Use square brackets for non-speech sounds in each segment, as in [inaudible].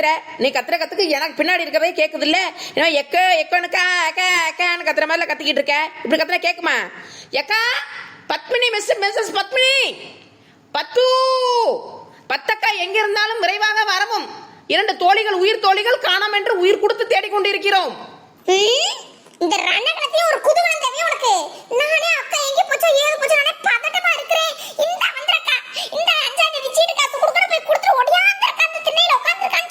கத்துற? நீ கத்துற கத்துக்கு எனக்கு பின்னாடி இருக்கவே கேக்குது இல்ல ஏன்னா எக்க எக்கனுக்கா அக்கா அக்கான்னு கத்துற மாதிரில கத்திக்கிட்டு இருக்க. இப்படி கத்துனா கேக்குமா? எக்கா பத்மினி மிஸ் மிஸ்ஸஸ் பத்மினி! பத்து! பத்தக்கா எங்க இருந்தாலும் விரைவாக வரவும். இரண்டு தோழிகள் உயிர் தோழிகள் காணாம் என்று உயிர் கொடுத்து தேடிக்கொண்டிருக்கிறோம். இந்த ரணகலத்தையும் ஒரு குதூகலம் தேவையா உனக்கு. நானே அக்கா எங்க போச்சோ ஏது போச்சோ நானே பதட்டமா இருக்கிறேன். இந்த வந்திருக்கா இந்த அஞ்சாம் தேதி சீட்டு காசு கொடுக்கற போய் கொடுத்துட்டு திண்ணையில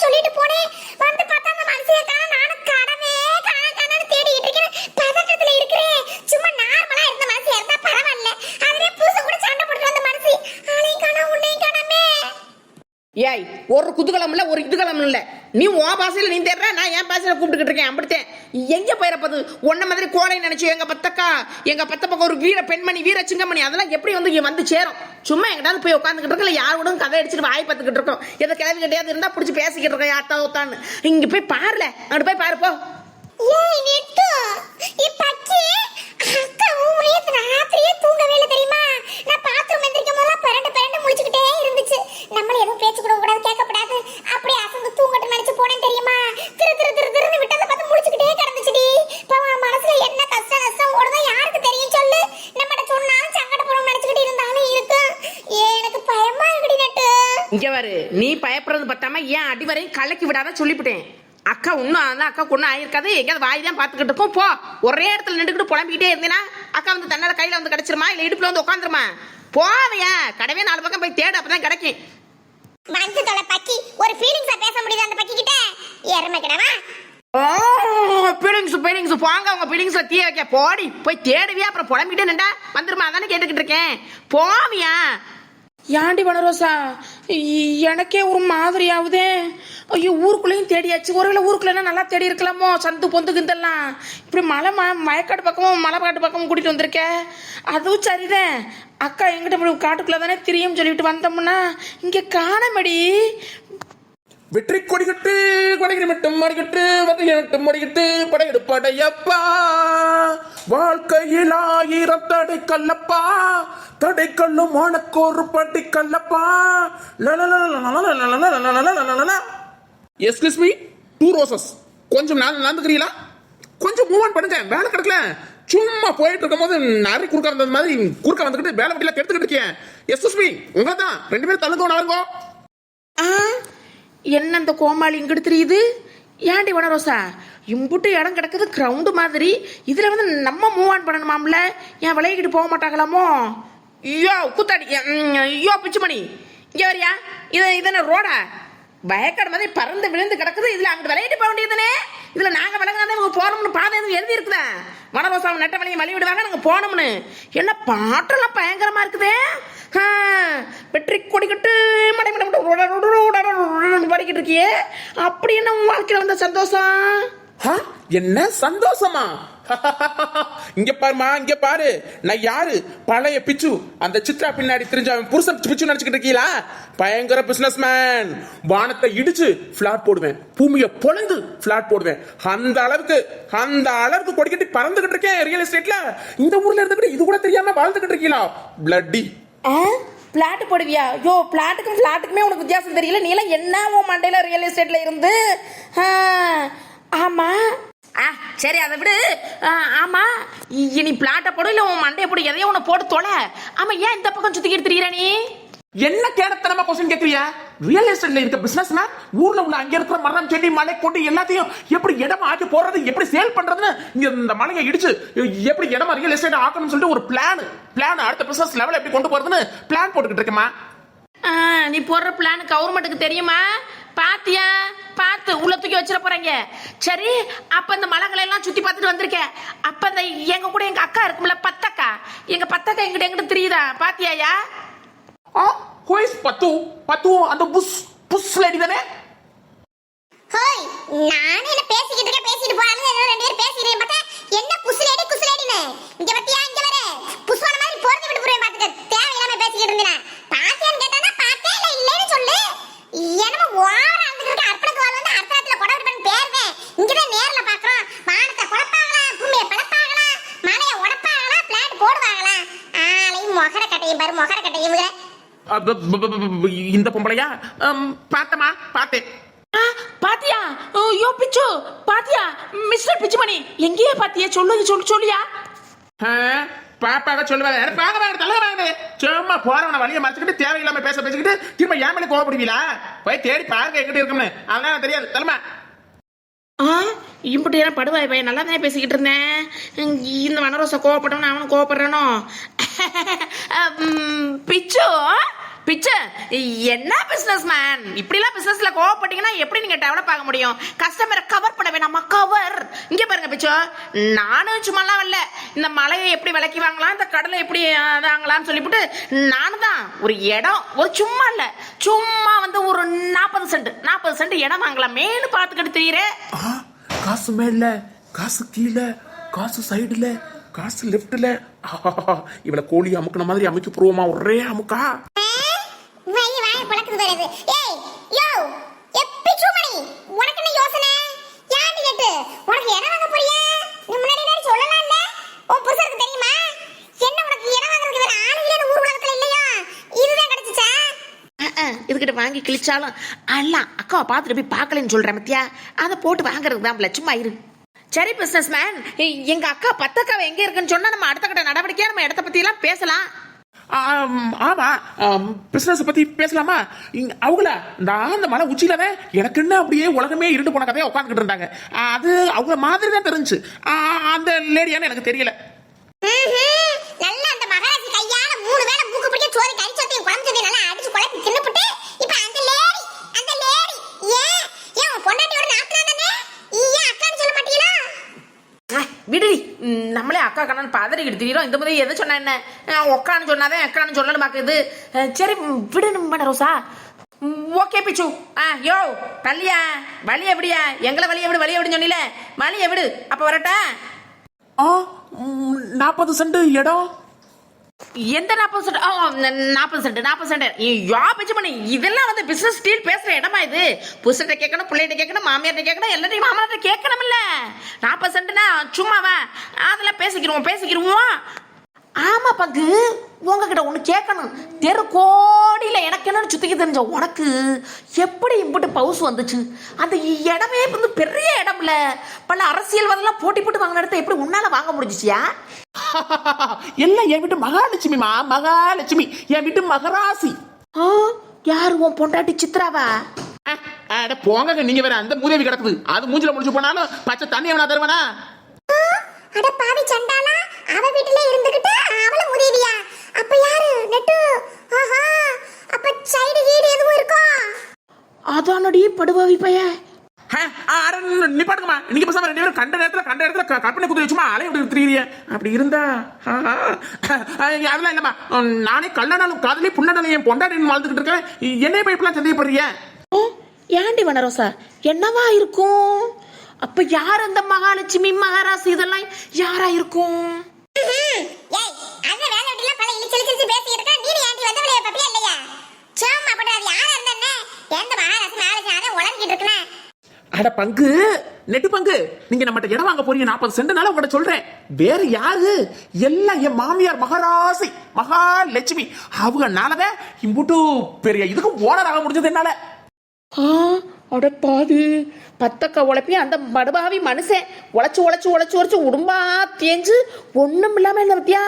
சொல்லிட்டு போனேன். வந்து பார்த்தா அந்த மனசைய காண நானும் கடவே காண காணன்னு தேடிட்டு பதட்டத்துல இருக்கிறேன். சும்மா நார்மலா இருந்த மனசு இருந்தா பரவாயில்ல. அதுவே புதுசு கூட சண்டை போட்டு அந்த மனசு. ஆளையும் காணா உன்னையும் காணாமே. ஏய் ஒரு குதுகலம் இல்ல ஒரு இதுகலம் இல்ல. நீ உன் பாசையில நீ தேடுற நான் என் பாசையில கூப்பிட்டுக்கிட்டு இருக்கேன் அப்படித்தேன். எங்க போயிடப்பது உன்ன மாதிரி கோடை நினைச்சு எங்க பத்தக்கா எங்க பத்த பக்கம் ஒரு வீர பெண்மணி வீர சிங்கமணி அதெல்லாம் எப்படி வந்து இங்க வந்து சேரும்? சும்மா எங்கிட்டாவது போய் உட்காந்துக்கிட்டு இருக்கல யார் கூட கதை அடிச்சுட்டு வாய் பார்த்துக்கிட்டு இருக்கோம். எதை கிளவி கிடையாது இருந்தா பிடிச்சி பேசிக்கிட்டு இருக்கோம் யார்த்தா ஒத்தான்னு. இங்க போய் பாருல அங்கிட்டு போய் பாருப்போ போ ஏய் நெட்டு இப்பக்கி அக்கா ஊரேத்து ராத்திரியே தூங்கவே இல்லை தெரியுமா நான் பாத்ரூம் எந்திரிக்கும் போதெல்லாம் பரண்டு பரண்டு முழிச்சுக்கிட்டே இருந்துச்சு நம்மள எதுவும் பேச்சு கூட கூடாது கேட்கக்கூடாது அப்படியே அசந்து தூங்கட்டு நினைச்சு போனேன் தெரியுமா திரு திரு திரு திருன்னு விட்டதை பார்த்து முழிச்சுக்கிட்டே கிடந்துச்சுடி பாவம் மனசுல என்ன கஷ்டம் நஷ்டம் ஓடுதோ யாருக்கு தெரியும் சொல்லு நம்மகிட்ட சொன்னாலும் சங்கடப்படும் நினைச்சுக்கிட்டு இருந்தாலும் இருக்கு ஏ எனக்கு பயமா இருக்குடி நெட்டு இங்க பாரு நீ பயப்படுறது பத்தாம வரையும் கலக்கி விடாத சொல்லிவிட்டேன். அக்கா இன்னும் அதான் அக்கா ஒன்றும் ஆயிருக்காது. எங்கேயாவது வாய் தான் பார்த்துக்கிட்டு இருக்கோம் போ. ஒரே இடத்துல நின்றுக்கிட்டு புலம்பிக்கிட்டே இருந்தேன்னா அக்கா வந்து தன்னால கையில வந்து கிடைச்சிருமா இல்ல இடுப்புல வந்து உட்காந்துருமா போவையா. கடவே நாலு பக்கம் போய் தேடு அப்பதான் கிடைக்கும். வந்து தொலை பக்கி ஒரு ஃபீலிங்ஸா பேச முடியுது அந்த பக்கி கிட்ட எருமை கிடவா? பீலிங்ஸ் பீலிங்ஸ் போங்க உங்க பீலிங்ஸ்ல தீய வைக்க. போடி போய் தேடுவியா அப்புறம் புலம்பிட்டே நின்றா வந்துருமா அதானே கேட்டுக்கிட்டு இருக்கேன். போவியா. ஏண்டி வனரோசா? எனக்கே ஒரு மாதிரியாவுதே. ஐயோ ஊருக்குள்ளேயும் தேடியாச்சு. ஒருவேளை ஊருக்குள்ளே நல்லா தேடி இருக்கலாமோ? சந்து பொந்துக்குந்தெல்லாம் இப்படி மலை ம மயக்காடு பக்கமும் மலைக்காட்டு பக்கமும் கூட்டிகிட்டு வந்திருக்க. அதுவும் சரிதான் அக்கா எங்கிட்ட இப்படி காட்டுக்குள்ளே தானே திரியும் சொல்லிட்டு வந்தோம்னா இங்கே காணமடி. வெற்றி கொடிகட்டு கொடைகிரி மட்டும் மடிக்கட்டு வதைய மட்டும் மடிக்கட்டு படையெடுப்படையப்பா வாழ்க்கையில் ஆயிரம் தடை கல்லப்பா தடை கல்லும் உனக்கொரு பட்டி கல்லப்பா எஸ்கியூஸ் மீ டூ ரோசஸ் கொஞ்சம் நான் நடந்துக்கிறீங்களா கொஞ்சம் மூவ் ஆன் பண்ணுங்க வேலை கிடைக்கல சும்மா போயிட்டு இருக்கும் போது நிறைய குறுக்க வந்தது மாதிரி குறுக்க வந்துக்கிட்டு வேலை வட்டியில கெடுத்துக்கிட்டு இருக்கேன் எஸ்கியூஸ் மீ உங்க தான் ரெண்டு பேரும் தள்ளுங்க நாருங்கோ ஆ என்ன இந்த கோமாளி இங்கிட்டு தெரியுது? ஏன்டி வனரோசா? இம்புட்டு இடம் கிடக்குது கிரவுண்டு மாதிரி. இதுல வந்து நம்ம மூவ் ஆன் பண்ணணுமாம்ல? ஏன் விளையாடிட்டு போக மாட்டாங்களாமோ? ஐயோ கூத்தாடி. ஐயோ பிச்சுமணி. இங்க வரியா? இது இதென்ன ரோடா? பயக்கடை மாதிரி பறந்து விழுந்து கிடக்குது. இதுல அங்கிட்டு விளையாட்டு போக வேண்டியதுனே இதுல நாங்க விளங்கினா இவங்க போகணும்னு பாதை எதுவும் எழுதி இருக்குதா வனரோசாவை நட்ட வழியை வழி விடுவாங்க நாங்க போகணும்னு. என்ன பாட்டெல்லாம் பயங்கரமா இருக்குதே? வெற்றி கொடிக்கட்டு மடை மடை மடை உட, இருக்கியே. அப்படி என்ன உன் வாழ்க்கையில வந்த சந்தோஷம்? ஹா? என்ன சந்தோஷமா? இங்க பாருமா இங்க பாரு. நான் யாரு? பழைய பிச்சு. அந்த சித்ரா பின்னாடி தெரிஞ்ச அவன் புருஷன் பிச்சு நினைச்சுக்கிட்டு இருக்கீங்களா பயங்கர பிசினஸ் மேன் வானத்தை இடிச்சு பிளாட் போடுவேன். பூமியை பொழந்து பிளாட் போடுவேன். அந்த அளவுக்கு அந்த அளவுக்கு கொடிக்கட்டி பறந்துகிட்டு இருக்கேன் ரியல் எஸ்டேட்ல இந்த ஊர்ல இருந்துகிட்டு இது கூட தெரியாம வாழ்ந்துகிட்டு இருக்கீங்களா பிளட்டி பிளாட் போடுவியா? யோ பிளாட்டுக்கும் பிளாட்டுக்குமே உனக்கு வித்தியாசம் தெரியல. நீ என்ன உன் மண்டையில் ரியல் எஸ்டேட்ல இருந்து? ஆமாம் ஆமா. ஆ சரி அதை விடு. ஆ, ஆமா. இனி பிளாட்டை போடும் இல்லை உன் மண்டையை போடு. எதையோ உன்னை போட்டு தொலை. ஆமா ஏன் இந்த பக்கம் சுத்திக்கிட்டு திரியிற நீ? என்ன கேடத்தனமா கொஸ்டின் கேக்குறியா? ரியல் எஸ்டேட்ல இருக்க பிசினஸ் மேன் ஊர்ல உள்ள அங்க இருக்கிற மரம் செடி மலை கொண்டு எல்லாத்தையும் எப்படி இடம் ஆக்கி போடுறது எப்படி சேல் பண்றதுன்னு இந்த மலையை இடிச்சு எப்படி இடமா ரியல் எஸ்டேட் ஆக்கணும்னு சொல்லிட்டு ஒரு பிளான் பிளான் அடுத்த பிசினஸ் லெவல் எப்படி கொண்டு போறதுன்னு பிளான் போட்டுக்கிட்டு இருக்கமா நீ போடுற பிளான் கவர்மெண்ட்டுக்கு தெரியுமா? பாத்தியா? பார்த்து உள்ள தூக்கி வச்சிட போறாங்க. சரி அப்ப இந்த மலங்களை எல்லாம் சுத்தி பார்த்துட்டு வந்திருக்கேன். அப்ப இந்த எங்க கூட எங்க அக்கா இருக்கும்ல பத்தக்கா. எங்க பத்தக்கா எங்கிட்ட எங்கிட்ட தெரியுதா? பாத்தியாயா? ஆ ஹோய்ஸ் பத்து பத்து அந்த புஷ் புஷ் லேடி தானே ஹோய் நானே என்ன பேசிக்கிட்டு இருக்கேன் பேசிட்டு போறாங்க ரெண்டு பேரும் பேசிக்கிறேன் பார்த்தா? என்ன புசுலேடி குசுலேடின்னு? இங்க பத்தியா இங்க வர புசுவான மாதிரி போறது விட்டு போறேன் பாத்துக்க தேவையில்லாம பேசிக்கிட்டு இருந்தேன் பாத்தியான்னு கேட்டானா பார்த்தே இல்ல இல்லைன்னு சொல்லு என்னமோ ஓவரா இருந்துட்டு இருக்க அர்ப்பணக்கு வாழ் வந்து அர்த்தத்துல கொடவிட்டு பண்ணி பேருவேன் இங்கதான் நேர்ல பாக்குறோம் வானத்தை குழப்பாங்களா பூமியை பழப்பாங்களா மலையை உடப்பாங்களா பிளாட் போடுவாங்களா ஆளையும் மொகர கட்டையும் பாரு மொகர கட்டையும் இவங்க ப- ப- ப- ப- இந்த பொம்பளையா? பார்த்தமா பார்த்தேன் பாத்தியா? ஓ, யோ பிச்சு. பாத்தியா? மிஸ்டர் பிச்சுமணி எங்கேயே பாத்தியா? சொல்லு சொல்லு சொல்லியா? பாப்பாக சொல்லுவாங்க. எனக்கு வாங்க வாங்க தலை வாங்க சும்மா போறவன வழியை மறைச்சுக்கிட்டு தேவையில்லாம பேச பேசிக்கிட்டு திரும்ப ஏன் மேலே கோவப்படுவீங்களா போய் தேடி பாருங்க எங்கிட்ட இருக்கும்னு அதெல்லாம் தெரியாது. தலைமா. இம்புட்டு ஏன் படுவாய் பையன். நல்லா தானே பேசிக்கிட்டு இருந்தேன். இந்த வனரோச கோவப்பட்டவன் அவனும் கோவப்படுறானோ? [laughs] பிச்சு. பிச்சை. என்ன பிசினஸ் மேன் இப்படிலாம் பிசினஸ்ல கோவப்பட்டீங்கன்னா எப்படி நீங்க டெவலப் ஆக முடியும்? கஸ்டமரை கவர் பண்ண வேணாமா? கவர் இங்க பாருங்க பிச்சோ. நானும் சும்மாலாம் வரல. இந்த மலையை எப்படி விலைக்கு வாங்கலாம்? இந்த கடலை எப்படி வாங்கலாம்னு சொல்லிவிட்டு நானும் தான். ஒரு இடம் ஒரு சும்மா இல்ல. சும்மா வந்து ஒரு நாற்பது சென்ட் நாற்பது சென்ட் இடம் வாங்கலாமேன்னு பார்த்துக்கிட்டு தெரியுறேன் காசு மேல காசு கீழே காசு சைடுல காசு லெஃப்ட்ல இவளை கோழி அமுக்கின மாதிரி அமைக்க போடுவோமா? ஒரே அமுக்கா. பழக்குது வருது ஏய் யோ எப்பி சூமணி? உனக்கு என்ன யோசனை? யாண்டி கேட்டு? உனக்கு இடம் வாங்க போறியா? நீ முன்னாடி முன்னாடி சொல்லலாம் இல்ல உன் புருஷருக்கு தெரியுமா? என்ன உனக்கு இடம் வாங்குறதுக்கு வேற ஆளுங்களே இந்த ஊர் உலகத்துல இல்லையா? இதுதான் கிடைச்சுச்சா? இதுகிட்ட வாங்கி கிழிச்சாலும் எல்லாம் அக்காவை பார்த்துட்டு போய் பார்க்கலன்னு சொல்றேன் மத்தியா? அதை போட்டு வாங்குறதுக்கு தான் சும்மா இரு. சரி பிஸ்னஸ் மேன் எங்க அக்கா பத்தக்காவை எங்க இருக்குன்னு சொன்னா நம்ம அடுத்த கட்ட நடவடிக்கையா நம்ம இடத்த பத்தி எல்லாம் பேசலாம். ஆம், ஆமா பிசினஸ் பத்தி பேசலாமா? இங்க அவங்கள நான் அந்த மலை உச்சியில தான் அப்படியே உலகமே இருண்டு போன கதையா உட்காந்துக்கிட்டு இருந்தாங்க. அது அவங்க மாதிரி தான் தெரிஞ்சு அந்த லேடியான்னு எனக்கு தெரியல. நல்லா அந்த மகாராஜி கையால மூணு வேளை மூக்கு பிடிக்க சோறு கறி சோத்தையும் குழம்பு சோத்தையும் நல்லா அடிச்சு குழப்பி தின்னுப்புட்டு இப்ப அந்த லேடி அந்த லேடி ஏன் ஏன் உன் பொண்டாட்டியோட நாத்தனா தானே ஏன் அக்கான்னு சொல்ல மாட்டீங்களா அஹ், விடுடி ம், நம்மளே அக்கா கண்ணன் பதறிக்கிட்டு திரியிறோம் இந்த மாதிரி எது சொன்ன என்ன? அஹ், ஒக்கான்னு சொன்னாதான் சொல்லணும் பாக்குது. சரி விடணும் விடு நம்ம ரோசா. ஓகே பிச்சு. ஆ யோ தள்ளியா? வலி எப்படியா எங்களை வலி எப்படி வழிய விடுன்னு சொன்னில. வழிய விடு. அப்போ வரட்டா? ஆ நாற்பது சென்ட் இடம் எந்த நாற்பது சென்ட் நாற்பது சென்ட் நாற்பது சென்ட் யா பிச்சு பண்ணி இதெல்லாம் வந்து பிசினஸ் டீல் பேசுற இடமா இது? புருஷன்ட்ட கேட்கணும் பிள்ளைகிட்ட கேட்கணும் மாமியார்ட்ட கேட்கணும் எல்லாத்தையும் மாமனார்ட்ட கேட்கணும் இல்ல நாற்பது சென்ட்னா சும்மாவா? அதெல்லாம் பேசிக்கிடுவோம் பேசிக்கிடுவோம் ஆமா பங்கு. உங்ககிட்ட ஒண்ணு கேட்கணும் தெரு கோடியில எனக்கு என்னன்னு சுத்திக்க தெரிஞ்ச உனக்கு எப்படி இம்புட்டு பவுஸ் வந்துச்சு? அந்த இடமே வந்து பெரிய இடம்ல. பல அரசியல்வாதெல்லாம் போட்டி போட்டு வாங்கின இடத்த எப்படி உன்னால வாங்க முடிஞ்சிச்சியா? [laughs] எல்லாம் என் வீட்டு மகாலட்சுமிமா மகாலட்சுமி. என் வீட்டு மகராசி. ஆ, யாரு உன் பொண்டாட்டி சித்ராவா? அட போங்க நீங்க வேற அந்த மூதேவி கிடக்குது. அது மூஞ்சில முடிச்சு போனாலும் பச்சை தண்ணி அவனா தருவானா? அட பாவி சண்டாளா அவ வீட்டுல இருந்துகிட்டு அவள உதவியா? அப்ப யாரு? நெட்டு? ஆஹா அப்ப சைடு கீடு எதுவும் இருக்கும் அதானடி படுவாவி பைய? அஹ், அட, நிப்பாட்டுங்கம்மா நீங்க பேசாம ரெண்டு பேரும் கண்ட நேரத்துல கண்ட இடத்துல கற்பனை குதிரை சும்மா அலைய விட்டு திரியிறிய அப்படி இருந்தா அதெல்லாம் இல்லம்மா. நானே கல்லனாலும் காதலி புண்ணனாலும் என் பொண்டாட்டின்னு வாழ்ந்துகிட்டு இருக்கேன். என்னைய போய் இப்பெல்லாம் சந்தேகப்படுறிய ஓ, ஏண்டி வனரோசா? என்னவா இருக்கும்? அப்ப யார் அந்த மகாலட்சுமி மகாராசி இதெல்லாம் யாரா இருக்கும்? அட பங்கு நெட்டு பங்கு. நீங்க நம்மகிட்ட இடம் வாங்க போறீங்க நாற்பது சென்ட்னால உங்கள்ட்ட சொல்றேன். வேற யாரு? எல்லாம் என் மாமியார் மகாராசி மகாலட்சுமி. அவங்கனாலதான் இம்புட்டு பெரிய இதுக்கு ஓனர் ஆக முடிஞ்சது என்னால. அடப்பாது பத்தக்க உழைப்பி அந்த மடுபாவி மனுஷன் உழைச்சு உழைச்சு உழைச்சு உழைச்சு உடும்பா தேஞ்சு ஒன்றும் இல்லாம இந்த பத்தியா?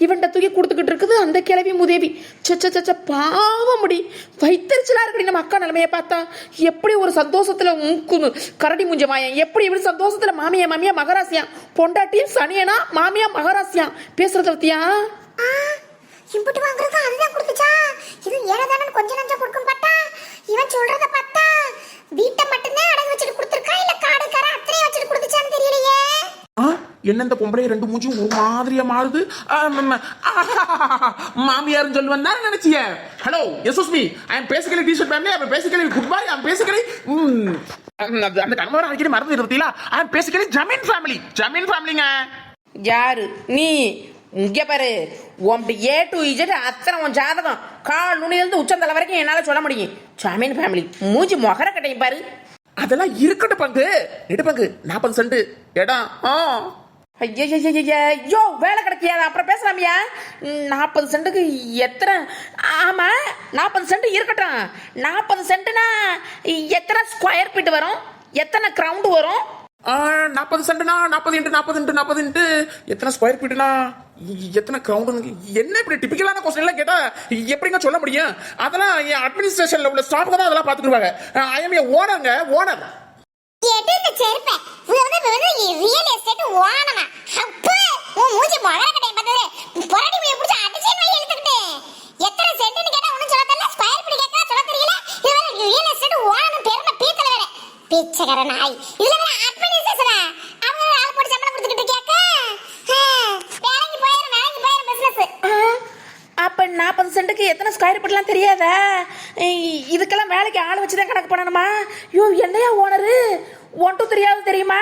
இவன்கிட்ட தூக்கி கொடுத்துக்கிட்டு இருக்குது அந்த கிளவி முதேவி. சச்ச சச்ச பாவம் முடி. வைத்தறிச்சலா இருக்கடி நம்ம அக்கா நிலைமையை பார்த்தா. எப்படி ஒரு சந்தோஷத்துல மூக்குது கரடி முஞ்ச மாயன்? எப்படி இப்படி சந்தோஷத்துல மாமியா மாமியா மகராசியா? பொண்டாட்டியும் சனியனா மாமியா மகராசியா? பேசுறத பத்தியா? ஆ, இம்புட்டு வாங்குறது அதுதான் கொடுத்துச்சா இது ஏனதானு கொஞ்ச நஞ்சம் கொடுக்கும் பார்த்தா இவன் சொல்றத பார்த்தா வீட்டை மட்டும்தான் அடகு வச்சுட்டு கொடுத்துருக்கா இல்ல காடு கரை அத்தனை வச்சுட்டு கொடுத்துச்சான்னு தெரியலையே ஆ, என்ன இந்த பொம்பளை ரெண்டு மூஞ்சும் ஒரு மாதிரியா மாறுது? மாமியார்னு சொல்லுவேன் தான் நினைச்சிய? Hello me I am basically T shirt family I basically goodbye I basically அந்த கணவரை அடிக்கடி மறந்து இருந்தீங்களா ஐ எம் பேசிக்கலி ஜமீன் ஃபேமிலி ஜமீன் ஃபேமிலிங்க யாரு? நீ இங்க பாரு. உன் ஏ டு இஜெட் அத்தனை உன் ஜாதகம். கால் நுனியிலிருந்து உச்சந்தலை வரைக்கும் என்னால சொல்ல முடியும். சாமியின் ஃபேமிலி மூஞ்சி மொகர கட்டையும் பாரு. அதெல்லாம் இருக்கட்டும் பங்கு. நெடு பங்கு. நாற்பது சென்ட் இடம். ஆ. ஐயோ வேலை கிடைக்காது அப்புறம் பேசலாமியா? நாற்பது சென்ட்டுக்கு எத்தனை? ஆமா நாற்பது சென்ட் இருக்கட்டும். நாற்பது சென்ட்னா எத்தனை ஸ்கொயர் ஃபீட் வரும்? எத்தனை கிரவுண்ட் வரும்? நாற்பது சென்ட்னா நாற்பது இன்ட்டு நாற்பது இன்ட்டு நாற்பது இன்ட்டு எத்தனை ஸ்கொயர் ஃபீட்னா எத்தனை கிரவுண்டு என்ன இப்படி டிபிக்கலான கொஸ்டின் எல்லாம் கேட்டா எப்படிங்க சொல்ல முடியும்? அதெல்லாம் என் அட்மினிஸ்ட்ரேஷன்ல உள்ள ஸ்டாஃப் தான் அதெல்லாம் பாத்துக்குவாங்க ஐ எம் ஏ ஓனருங்க ஓனர் எடு இந்த செருப்பை. வந்து இது வந்து ஓனமா. உன் மூஞ்சி முகர கட்டையை பார்த்தது, புரட்டி மீனை பிடிச்சு எத்தனை சென்ட்டுன்னு கேட்டா ஒண்ணும் சொல்ல தெரியல, ஸ்கொயர் feet கேட்டா தெரியல. இது வேற real estate பெருமை பீத்தல வேற. பிச்சைக்கார நாய். இதுல வேற அட்வர்டைஸ் சொல்றேன் அவங்க வேற ஆள் போட்டு சம்பளம் கொடுத்துக்கிட்டு இருக்கியாக்கா? ஆ, வேலைக்கு போயிரு, வேலைக்கு போயிரு business. அப்ப நாற்பது சென்ட்டுக்கு எத்தனை ஸ்கொயர் ஃபீட்லாம் தெரியாதா? இ- இதுக்கெல்லாம் வேலைக்கு ஆள் வச்சு தான் கணக்கு பண்ணணுமா? ஐயோ என்னையா ஓனரு ஒன் டூ த்ரீயாவது தெரியுமா?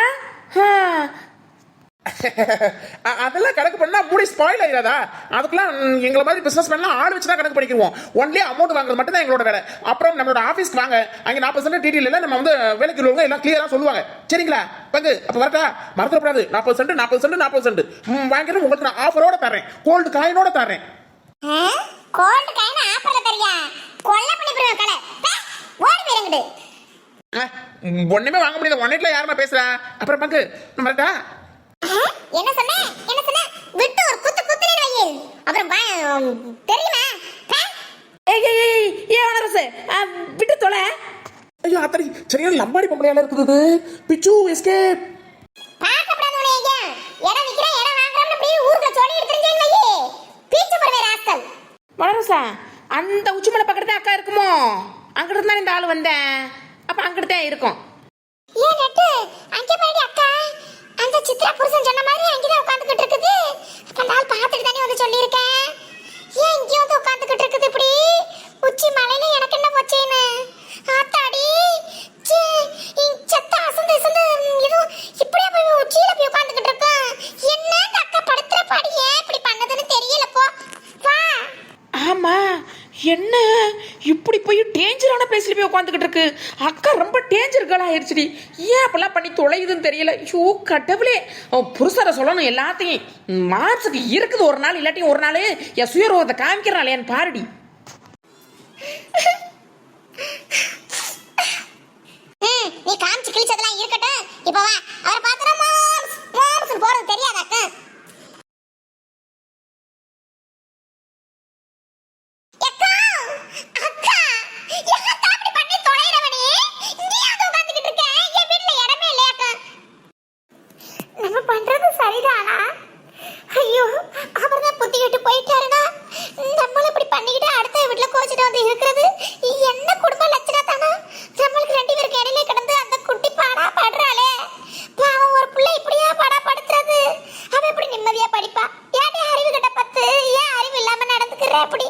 அதெல்லாம் கணக்கு பண்ணா மூடி ஸ்பாயில் ஆயிடாதா அதுக்கெல்லாம் எங்களை மாதிரி பிசினஸ் பண்ணலாம் ஆள் வச்சு தான் கணக்கு பண்ணிக்குவோம் ஒன்லி அமௌண்ட் வாங்குறது மட்டும் தான் எங்களோட வேலை. அப்புறம் நம்மளோட ஆஃபீஸ்க்கு வாங்க. அங்கே நாற்பது சென்ட் டீட்டெயில் நம்ம வந்து வேலைக்கு உள்ளவங்க எல்லாம் கிளியராக சொல்லுவாங்க. சரிங்களா? பங்கு அப்போ வரட்டா? மறந்துடக்கூடாது. நாற்பது சென்ட் நாற்பது சென்ட் நாற்பது சென்ட். வாங்கிட்டு உங்களுக்கு நான் ஆஃபரோட தரேன் கோல்டு காயினோட தரேன் கோல்டு காயின் ஆஃபர்ல தரியா கொல்ல பண்ணி போடுவேன் கடை ஓடி போயிருங்கடு ஒண்ணுமே வாங்க முடியல ஒன் நைட்ல யாருமா பேசுறா? அப்புறம் பங்கு நம்ம வரட்டா என்ன சொன்ன? என்ன சொன்ன? விட்டு ஒரு குத்து குத்துறேன் வையே அப்புறம் தெரியுமா. ஏய் ஏய் ஏய் ஏ ஓனரசு விட்டு தொலை. ஐயோ அத்தனை சரியான லம்பாடி பொம்பளையால இருக்குது. பிச்சு எஸ்கேப் பார்க்கப்படாத உன்னை ஐயா. இடம் விக்கிறேன் இடம் வாங்குறோம்னு அப்படியே ஊருக்குள்ள சொல்லி எடுத்துருந்தேன் வையே. பீச்சு போடுவே ராஸ்கல் வளரசா அந்த உச்சிமலை பக்கத்துல அக்கா இருக்குமோ? அங்கிட்டு இருந்தா இந்த ஆள் வந்தேன். அப்ப அங்கிட்டு தான் இருக்கும். ஏன் நட்டு? அங்க போயிடி அக்கா. அந்த சித்ரா புருஷன் சொன்ன மாதிரி அங்கதான் உட்காந்துக்கிட்டு இருக்குது. அந்த ஆள் பார்த்துட்டு தானே வந்து சொல்லியிருக்கேன். ஏன் இங்கே வந்து உட்காந்துக்கிட்டு இருக்குது இப்படி? உச்சி மலையில எனக்கு என்ன போச்சேன்னு? ஆத்தாடி என்ன? இப்படி போய் டேஞ்சரான பிளேஸ்ல போய் உட்காந்துக்கிட்டு இருக்கு. அக்கா ரொம்ப டேஞ்சர் கேர்ள் ஆயிடுச்சுடி. ஏன் அப்பெல்லாம் பண்ணி தொலையுதுன்னு தெரியல. ஐயோ கடவுளே. புருஷரை சொல்லணும் எல்லாத்தையும். மார்க்ஸுக்கு இருக்குது ஒரு நாள் இல்லாட்டி ஒரு நாள். என் சுயரூபத்தை காமிக்கிறாள் என் பாருடி. [laughs] நீ காமிச்சு கிழிச்சதெல்லாம் இருக்கட்டும். இப்ப வா. அவரை பார்த்தா மாம்ஸ் போறது தெரியாதாக்க அக்கா அக்கா என்னக்கா அப்படி பண்ணி தொலைறவனே இங்கேயே வந்து உட்கார்ந்துகிட்டு இருக்க என் வீட்ல இடமே இல்லையாக்கா நம்ம பண்றது சரிதானா ஐயோ அவர் தான் புத்திக்கிட்டு போயிட்டாருனா நம்மள இப்படி பண்ணிக்கிட்டு அடுத்த வீட்டுல கோச்சிட்டு வந்து இருக்கிறது என்ன குடும்ப லட்சணம் தானா நம்மளுக்கு ரெண்டு பேருக்கு இடையில கிடந்து அந்த குட்டி பாடா படுறாளே பாவம் ஒரு பிள்ளை இப்படியா பாடா படுத்துறது அவ எப்படி நிம்மதியா படிப்பா ஏன் அறிவு கிட்ட பத்து ஏன் அறிவு இல்லாம நடந்துக்கிற அப்படி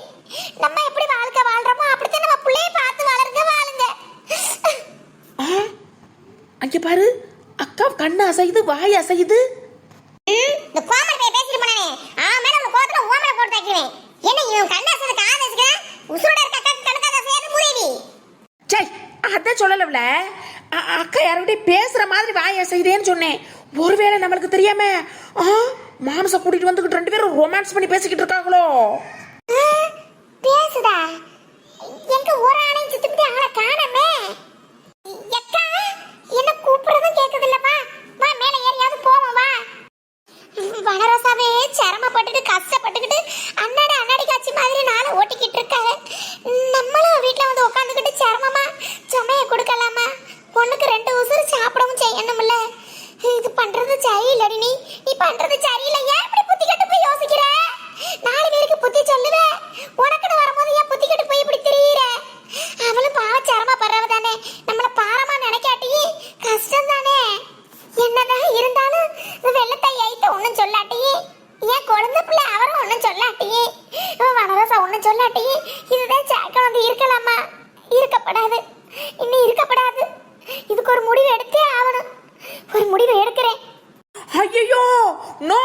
நம்ம எப்படி வாழ்க்கை வாழ்றோமோ அப்படித்தான் நம்ம பிள்ளைய பார்த்து வளருங்க வாழுங்க ஆ அங்கே பாரு அக்கா கண்ணு அசையுது வாய் அசையுது. இந்த போய் பேசிட்டு போனானே. அவன் மேல உள்ள கோவத்துல உன் மேல போட்டு வைக்கிறேன் என்ன இவன் கண்ணாசனுக்கு காது வச்சுக்கிறேன் உசுரோட இருக்க அக்கா கணக்காத சேது மூதேவி. சை அதான் சொல்லலவல அக்கா யாருக்கிட்டே பேசுற மாதிரி வாய் அசையுதேன்னு சொன்னேன். ஒருவேளை நம்மளுக்கு தெரியாம ஆ மாமச கூட்டிட்டு வந்துகிட்டு ரெண்டு பேரும் ரொமான்ஸ் பண்ணி பேசிக்கிட்டு இருக்காங்களோ ஆ, பேசுதா எங்க ஒரு ஆணையும் சுத்திட்டு அவளை காணமே எக்கா என்ன கூப்பிடுறதும் கேக்குது இல்லப்பா வா மேல ஏறியாவது போவோம் வா வனரசாவே சிரமப்பட்டுட்டு கஷ்டப்பட்டுக்கிட்டு அண்ணாடி அண்ணாடி காட்சி மாதிரி நாளை ஓட்டிக்கிட்டு இருக்காங்க நம்மளும் வீட்ல வந்து உட்காந்துக்கிட்டு சிரமமா சுமைய கொடுக்கலாமா பொண்ணுக்கு ரெண்டு உசுறு சாப்பிடவும் செய்யணும்ல இது பண்றது சரியில்லடி நீ நீ பண்றது சரியில்லை ஏன் இப்படி புத்தி கட்டு போய் யோசிக்கிற நாலு பேருக்கு புத்தி சொல்லுவ உனக்குன்னு வரும்போது ஏன் புத்தி கட்டு போய் இப்படி திரியிற அவளும் பாவ சிரமப்படுறவ தானே நம்மள பாரமா நினைக்காட்டி கஷ்டம் தானே என்னதான் இருந்தாலும் வெள்ளத்தை ஏய்த்த ஒண்ணும் சொல்லாட்டி ஏன் குழந்தை பிள்ளை அவரும் ஒண்ணும் சொல்லாட்டி வனரசா ஒண்ணும் சொல்லாட்டி இதுதான் சாக்க வந்து இருக்கலாமா இருக்கப்படாது இன்னும் இருக்கப்படாது இதுக்கு ஒரு முடிவு எடுத்தே ஆகணும் ஒரு முடிவு எடுக்கிறேன் ஐயோ நோ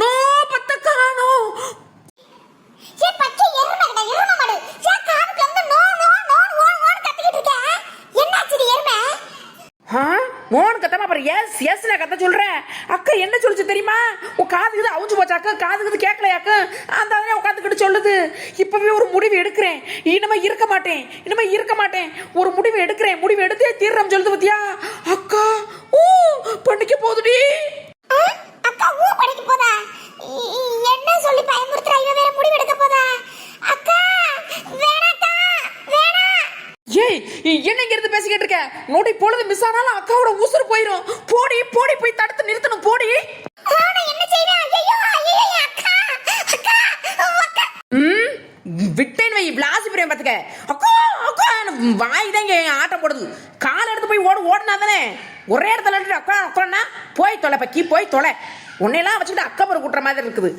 நோ பத்தக்கா நோ ஏன் பச்சை எருமை கிட்ட எருமை மாடு ஏன் காதுக்குள்ள வந்து நோ நோ நோ நோ நோன்னு கத்திக்கிட்டு இருக்க மோனு எருமை கத்தாம அப்புறம் எஸ் எஸ் நான் கத்த சொல்றேன் அக்கா என்ன சொல்லுச்சு தெரியுமா? உன் காது இது அவுஞ்சு போச்சாக்க காது இது கேட்கலையாக்க அந்த அதனே உட்காந்துக்கிட்டு சொல்லுது. இப்பவே ஒரு முடிவு எடுக்கிறேன். இனிமே இருக்க மாட்டேன். இனிமே இருக்க மாட்டேன். ஒரு முடிவு எடுக்கிறேன். முடிவு எடுத்தே தீர்றம் சொல்லுது பத்தியா? அக்கா ஊ பண்ணிக்க போதுடி. ஆ? அக்கா ஊ பண்ணிக்க போதா? என்ன சொல்லி பயமுறுத்துறா இவ வேற முடிவு எடுக்க போதா அக்கா வேணாக்கா வேணா ஏய் என்ன இங்க இருந்து பேசிக்கிட்டு இருக்க நோடி பொழுது மிஸ் ஆனாலும் அக்காவோட உசுறு போயிரும் போடி போடி போய் தடுத்து நிறுத்தணும் போடி விட்டேன் வை விளாசி பிரியம் பார்த்துக்க அக்கா அக்கா வாய் தான் இங்க ஆட்டம் போடுது கால் எடுத்து போய் ஓடு ஓடுனா தானே ஒரே இடத்துல அக்கா அக்கான்னா போய் தொலை பக்கி போய் தொலை உன்னையெல்லாம் வச்சுக்கிட்டு அக்கா பரு கூட்டுற மாதிரி இருக்குது